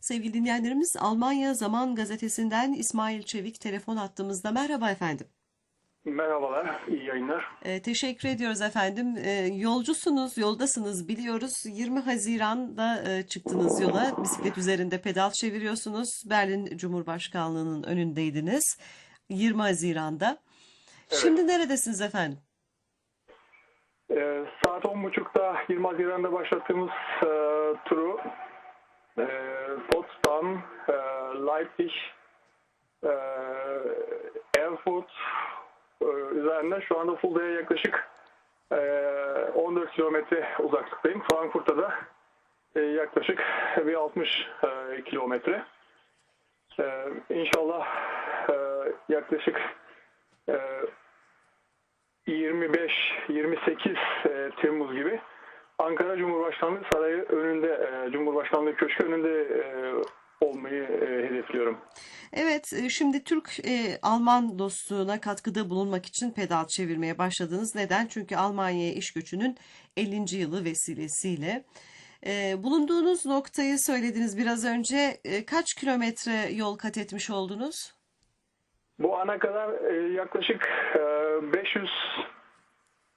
Sevgili dinleyenlerimiz Almanya Zaman Gazetesi'nden İsmail Çevik telefon attığımızda. Merhaba efendim. Merhabalar, iyi yayınlar. Ee, teşekkür ediyoruz efendim. Ee, yolcusunuz, yoldasınız biliyoruz. 20 Haziran'da e, çıktınız yola. Bisiklet üzerinde pedal çeviriyorsunuz. Berlin Cumhurbaşkanlığı'nın önündeydiniz. 20 Haziran'da. Evet. Şimdi neredesiniz efendim? Ee, saat 10.30'da 20 Haziran'da başlattığımız e, turu e, Potsdam, e, Leipzig, e, Erfurt e, üzerinden şu anda Fulda'ya yaklaşık e, 14 kilometre uzaklıktayım. Frankfurt'ta da yaklaşık bir 60 e, kilometre. İnşallah yaklaşık e, 25-28 e, Temmuz gibi Ankara Cumhurbaşkanlığı Sarayı önünde, e, Cumhurbaşkanlığı Köşkü önünde e, olmayı e, hedefliyorum. Evet, şimdi Türk-Alman dostluğuna katkıda bulunmak için pedal çevirmeye başladınız. Neden? Çünkü Almanya'ya iş göçünün 50. yılı vesilesiyle. Bulunduğunuz noktayı söylediniz biraz önce. Kaç kilometre yol kat etmiş oldunuz? Bu ana kadar yaklaşık e, 540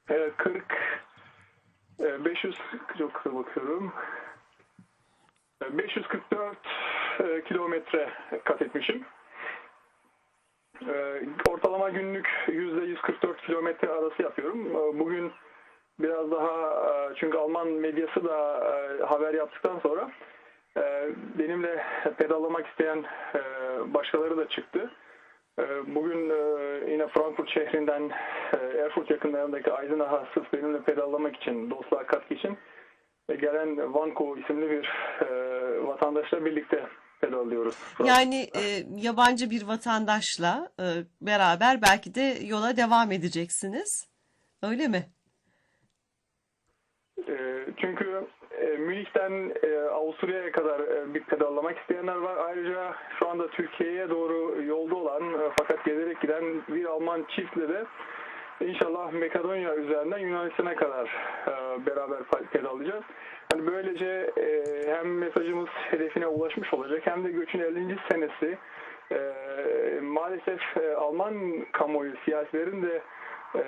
e, 500 çok kısa bakıyorum. E, 544 e, kilometre kat etmişim. E, Ortalama günlük %144 kilometre arası yapıyorum. Bugün biraz daha e, çünkü Alman medyası da e, haber yaptıktan sonra benimle pedallamak isteyen başkaları da çıktı. E, Bugün e, yine Frankfurt şehrinden e, Erfurt yakınlarındaki Eisenach'a sırf benimle pedallamak için, dostluğa katkı için e, gelen Vanko isimli bir vatandaşla birlikte pedallıyoruz. Yani yabancı bir vatandaşla beraber belki de yola devam edeceksiniz. Öyle mi? Çünkü e, Münih'ten e, Avusturya'ya kadar e, bir pedallamak isteyenler var. Ayrıca şu anda Türkiye'ye doğru yolda olan e, fakat gezerek giden bir Alman çiftle de inşallah Makedonya üzerinden Yunanistan'a kadar e, beraber pedallayacağız. Hani böylece e, hem mesajımız hedefine ulaşmış olacak hem de göçün 50. senesi e, maalesef e, Alman kamuoyu siyasilerin de e,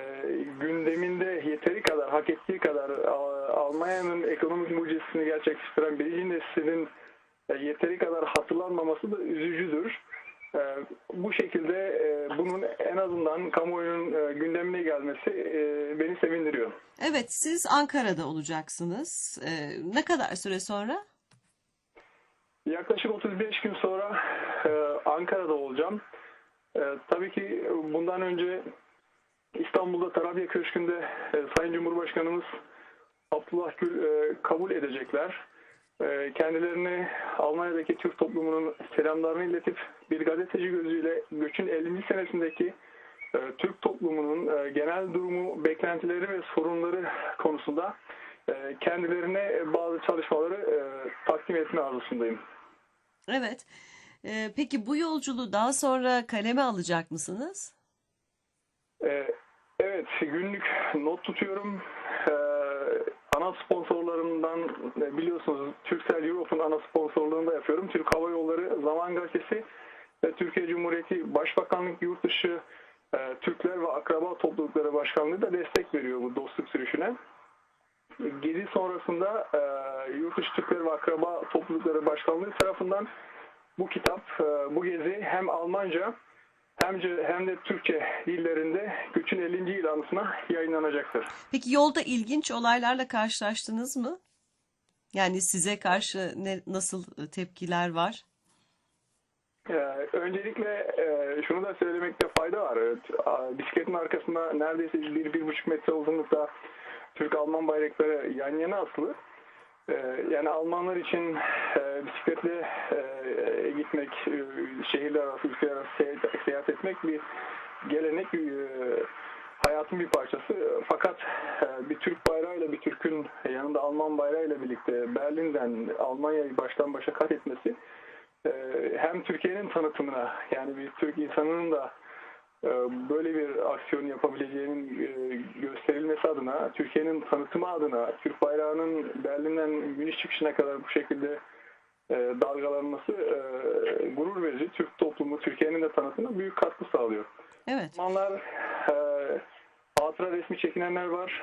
gündeminde yeteri kadar, hak ettiği kadar Al- Almanya'nın ekonomik mucizesini gerçekleştiren birinci neslinin e, yeteri kadar hatırlanmaması da üzücüdür. E, bu şekilde e, bunun en azından kamuoyunun e, gündemine gelmesi e, beni sevindiriyor. Evet, siz Ankara'da olacaksınız. E, ne kadar süre sonra? Yaklaşık 35 gün sonra e, Ankara'da olacağım. E, tabii ki bundan önce İstanbul'da Tarabya Köşkü'nde e, Sayın Cumhurbaşkanımız Abdullah Gül e, kabul edecekler. E, kendilerini Almanya'daki Türk toplumunun selamlarını iletip bir gazeteci gözüyle göçün 50. senesindeki e, Türk toplumunun e, genel durumu, beklentileri ve sorunları konusunda e, kendilerine bazı çalışmaları e, takdim etme arzusundayım. Evet. E, peki bu yolculuğu daha sonra kaleme alacak mısınız? Ee, Evet, günlük not tutuyorum. Ee, ana sponsorlarımdan e, biliyorsunuz Turkcell Europe'un ana sponsorluğunu da yapıyorum. Türk Hava Yolları Zaman Gazetesi ve Türkiye Cumhuriyeti Başbakanlık Yurtdışı e, Türkler ve Akraba Toplulukları Başkanlığı da destek veriyor bu dostluk sürüşüne. Gezi sonrasında e, Yurtdışı Türkler ve Akraba Toplulukları Başkanlığı tarafından bu kitap, e, bu gezi hem Almanca hem, hem de Türkçe dillerinde Göçün 50. yıl anısına yayınlanacaktır. Peki yolda ilginç olaylarla karşılaştınız mı? Yani size karşı ne, nasıl e, tepkiler var? Ee, öncelikle e, şunu da söylemekte fayda var. Evet, bisikletin arkasında neredeyse bir, bir buçuk metre uzunlukta Türk-Alman bayrakları yan yana asılı. Ee, yani Almanlar için e, bisikletle e, gitmek, e, şehirler arası, ülkeler arası seyahat, etmek bir gelenek, hayatın bir parçası. Fakat bir Türk bayrağıyla bir Türk'ün yanında Alman bayrağıyla birlikte Berlin'den Almanya'yı baştan başa kat etmesi hem Türkiye'nin tanıtımına yani bir Türk insanının da böyle bir aksiyon yapabileceğinin e, gösterilmesi adına, Türkiye'nin tanıtımı adına, Türk bayrağının Berlin'den Münih çıkışına kadar bu şekilde e, dalgalanması e, gurur verici. Türk toplumu, Türkiye'nin de tanıtımına büyük katkı sağlıyor. Evet. Almanlar e, hatıra resmi çekinenler var.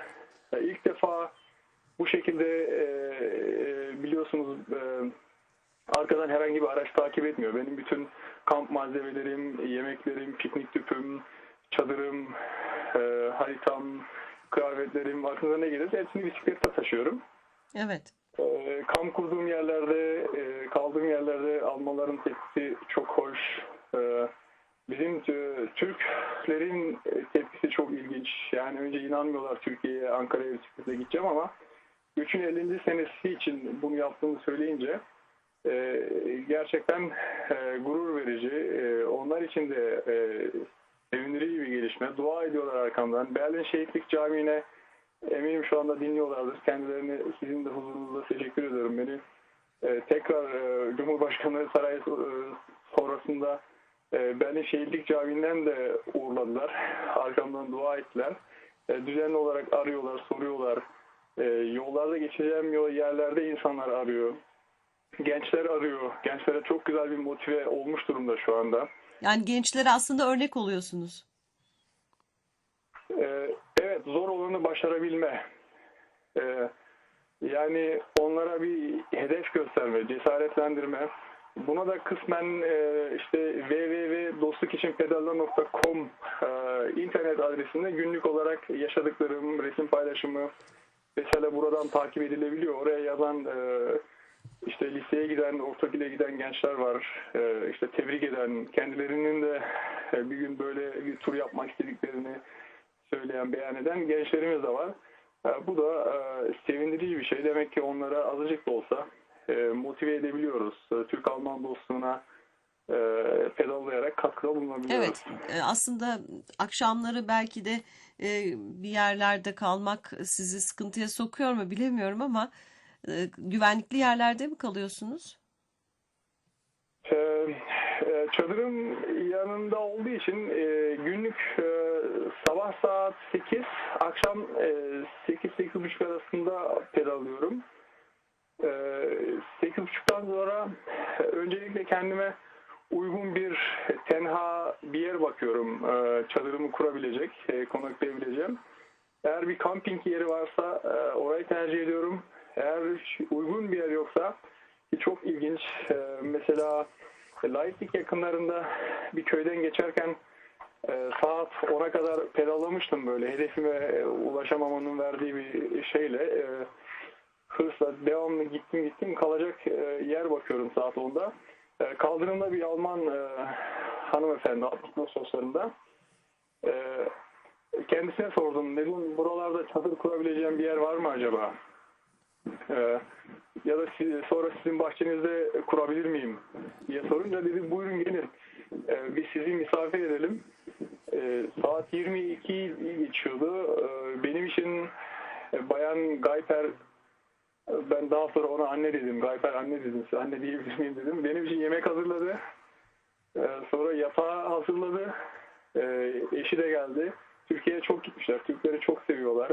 E, ilk defa bu şekilde e, biliyorsunuz arkadan herhangi bir araç takip etmiyor. Benim bütün kamp malzemelerim, yemeklerim, piknik tüpüm, çadırım, e, haritam, kıyafetlerim, aklınıza ne gelir hepsini bisiklette taşıyorum. Evet. E, kamp kurduğum yerlerde, e, kaldığım yerlerde Almanların tepkisi çok hoş. E, bizim e, Türklerin e, tepkisi çok ilginç. Yani önce inanmıyorlar Türkiye'ye, Ankara'ya bisiklete gideceğim ama göçün 50. senesi için bunu yaptığını söyleyince e, gerçekten e, gurur verici. E, onlar için de e, sevindirici bir gelişme. Dua ediyorlar arkamdan. Berlin Şehitlik Camii'ne eminim şu anda dinliyorlardır. Kendilerine sizin de huzurunuzda teşekkür ediyorum. Beni e, tekrar e, Cumhurbaşkanı Sarayı e, sonrasında e, Berlin Şehitlik Camii'nden de uğurladılar. Arkamdan dua ettiler. E, düzenli olarak arıyorlar, soruyorlar. E, yollarda geçeceğim yol yerlerde insanlar arıyor. Gençler arıyor. Gençlere çok güzel bir motive olmuş durumda şu anda. Yani gençlere aslında örnek oluyorsunuz. Ee, evet zor olanı başarabilme. Ee, yani onlara bir hedef gösterme, cesaretlendirme. Buna da kısmen e, işte www.dostlukiçinpedallar.com e, internet adresinde günlük olarak yaşadıklarım, resim paylaşımı mesela buradan takip edilebiliyor. Oraya yazan e, işte giden, ortaokula giden gençler var. E, işte tebrik eden, kendilerinin de e, bir gün böyle bir tur yapmak istediklerini söyleyen, beyan eden gençlerimiz de var. E, Bu da e, sevindirici bir şey. Demek ki onlara azıcık da olsa e, motive edebiliyoruz. E, Türk-Alman dostluğuna e, pedallayarak katkıda bulunabiliyoruz. Evet. E, Aslında akşamları belki de e, bir yerlerde kalmak sizi sıkıntıya sokuyor mu bilemiyorum ama güvenlikli yerlerde mi kalıyorsunuz? Ee, e, Çadırım yanında olduğu için e, günlük e, sabah saat 8, akşam e, 8-8.30 arasında pedalıyorum. E, 8.30'dan sonra öncelikle kendime uygun bir tenha bir yer bakıyorum. Çadırımı kurabilecek, konaklayabileceğim. Eğer bir kamping yeri varsa orayı tercih ediyorum. Eğer uygun bir yer yoksa çok ilginç. e, mesela Leipzig yakınlarında bir köyden geçerken e, saat 10'a kadar pedallamıştım böyle. Hedefime e, ulaşamamanın verdiği bir şeyle. hırsla devamlı gittim gittim kalacak yer bakıyorum saat 10'da. E, kaldırımda bir Alman hanımefendi 60 yaşlarında. E, kendisine sordum. Dedim buralarda çadır kurabileceğim bir yer var mı acaba? Ee, ya da sonra sizin bahçenizde kurabilir miyim diye sorunca dedim buyurun gelin. Ee, biz sizi misafir edelim. Ee, saat 22 geçiyordu. Benim için e, bayan Gayper ben daha sonra ona anne dedim. Gayper anne dedim. Size anne diyebilir miyim dedim. Benim için yemek hazırladı. Sonra yatağı hazırladı. Eşi de geldi. Türkiye'ye çok gitmişler. Türkleri çok seviyorlar.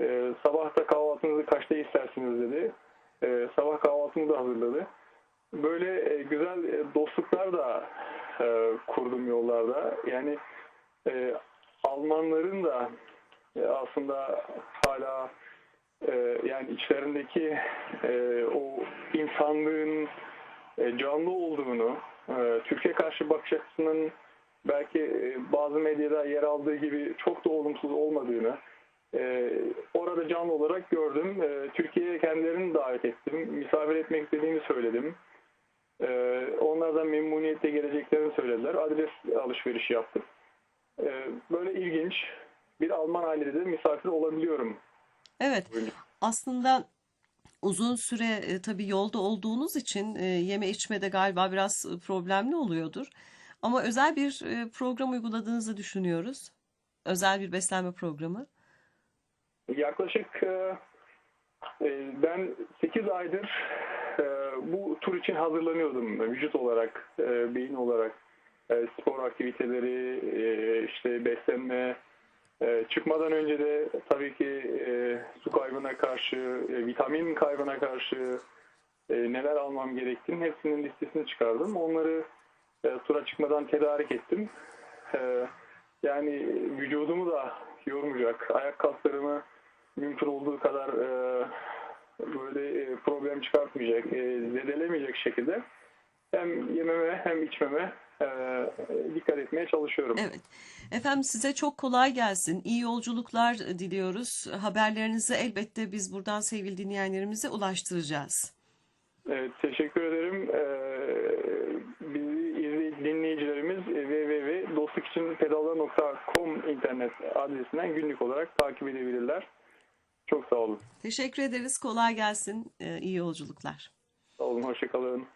Ee, sabah da kahvaltınızı kaçta istersiniz dedi. Ee, sabah kahvaltımı da hazırladı. Böyle e, güzel e, dostluklar da e, kurdum yollarda. Yani e, Almanların da e, aslında hala e, yani içlerindeki e, o insanlığın e, canlı olduğunu, e, Türkiye karşı bakış açısının belki e, bazı medyada yer aldığı gibi çok da olumsuz olmadığını, ee, orada canlı olarak gördüm. Ee, Türkiye'ye kendilerini davet ettim. Misafir etmek istediğimi söyledim. Ee, onlardan memnuniyetle geleceklerini söylediler. Adres alışverişi yaptık. Ee, böyle ilginç. Bir Alman ailede de misafir olabiliyorum. Evet. Aslında uzun süre e, tabii yolda olduğunuz için e, yeme içmede galiba biraz e, problemli oluyordur. Ama özel bir e, program uyguladığınızı düşünüyoruz. Özel bir beslenme programı. Yaklaşık e, e, ben 8 aydır e, bu tur için hazırlanıyordum. Vücut olarak, beyin olarak. Spor aktiviteleri, işte beslenme. Çıkmadan önce de tabii ki su kaybına karşı, vitamin kaybına karşı neler almam gerektiğini hepsinin listesini çıkardım. Onları tura çıkmadan tedarik ettim. Yani vücudumu da yormayacak, ayak kaslarımı mümkün olduğu kadar e, böyle e, problem çıkartmayacak, e, zedelemeyecek şekilde hem yememe hem içmeme e, dikkat etmeye çalışıyorum. Evet. Efendim size çok kolay gelsin. İyi yolculuklar diliyoruz. Haberlerinizi elbette biz buradan sevgili dinleyenlerimize ulaştıracağız. Evet, teşekkür ederim. Ee, bizi izley- dinleyicilerimiz www.dostlukiçinpedallar.com internet adresinden günlük olarak takip edebilirler. Çok sağ olun. Teşekkür ederiz. Kolay gelsin. Ee, İyi yolculuklar. Sağ olun, hoşçakalın.